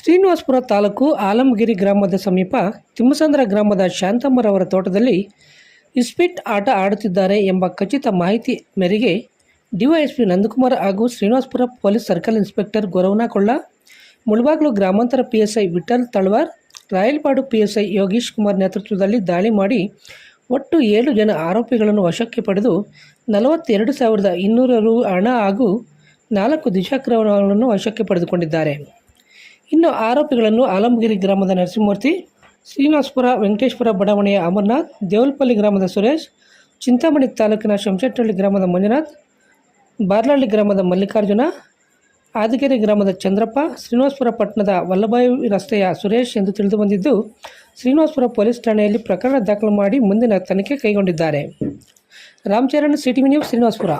ಶ್ರೀನಿವಾಸಪುರ ತಾಲೂಕು ಆಲಮಗಿರಿ ಗ್ರಾಮದ ಸಮೀಪ ತಿಮ್ಮಸಂದ್ರ ಗ್ರಾಮದ ಶಾಂತಮ್ಮರವರ ತೋಟದಲ್ಲಿ ಇಸ್ಪಿಟ್ ಆಟ ಆಡುತ್ತಿದ್ದಾರೆ ಎಂಬ ಖಚಿತ ಮಾಹಿತಿ ಮೇರೆಗೆ ಡಿವೈಎಸ್ಪಿ ನಂದಕುಮಾರ್ ಹಾಗೂ Srinivasapura police circle inspector Goravanakolla, Mulbagal ಗ್ರಾಮಾಂತರ ಪಿಎಸ್ಐ ವಿಠಲ್ ತಳವಾರ್, ರಾಯಲ್ಪಾಡು ಪಿಎಸ್ಐ ಯೋಗೀಶ್ ಕುಮಾರ್ ನೇತೃತ್ವದಲ್ಲಿ ದಾಳಿ ಮಾಡಿ ಒಟ್ಟು ಏಳು ಜನ ಆರೋಪಿಗಳನ್ನು ವಶಕ್ಕೆ ಪಡೆದು ನಲವತ್ತೆರಡು ಸಾವಿರದ ಇನ್ನೂರು ರು ಹಣ ಹಾಗೂ ನಾಲ್ಕು ದ್ವಿಚಕ್ರಗಳನ್ನು ವಶಕ್ಕೆ ಪಡೆದುಕೊಂಡಿದ್ದಾರೆ. ಇನ್ನು ಆರೋಪಿಗಳನ್ನು ಆಲಮಗಿರಿ ಗ್ರಾಮದ ನರಸಿಂಹಮೂರ್ತಿ, ಶ್ರೀನಿವಾಸಪುರ ವೆಂಕಟೇಶ್ವರ ಬಡಾವಣೆಯ ಅಮರ್ನಾಥ್ ದೇವಲ್ಪಲ್ಲಿ ಗ್ರಾಮದ ಸುರೇಶ್, ಚಿಂತಾಮಣಿ ತಾಲೂಕಿನ ಶಂಶೆಟ್ಟಹಳ್ಳಿ ಗ್ರಾಮದ ಮಂಜುನಾಥ್, ಬಾರ್ಲಹಳ್ಳಿ ಗ್ರಾಮದ ಮಲ್ಲಿಕಾರ್ಜುನ, ಆದಿಗೆರೆ ಗ್ರಾಮದ ಚಂದ್ರಪ್ಪ, ಶ್ರೀನಿವಾಸಪುರ ಪಟ್ಟಣದ ವಲ್ಲಭಾಯಿ ರಸ್ತೆಯ ಸುರೇಶ್ ಎಂದು ತಿಳಿದು ಬಂದಿದ್ದು ಶ್ರೀನಿವಾಸಪುರ ಪೊಲೀಸ್ ಠಾಣೆಯಲ್ಲಿ ಪ್ರಕರಣ ದಾಖಲು ಮಾಡಿ ಮುಂದಿನ ತನಿಖೆ ಕೈಗೊಂಡಿದ್ದಾರೆ. Ramcharan city news, Srinivasapura.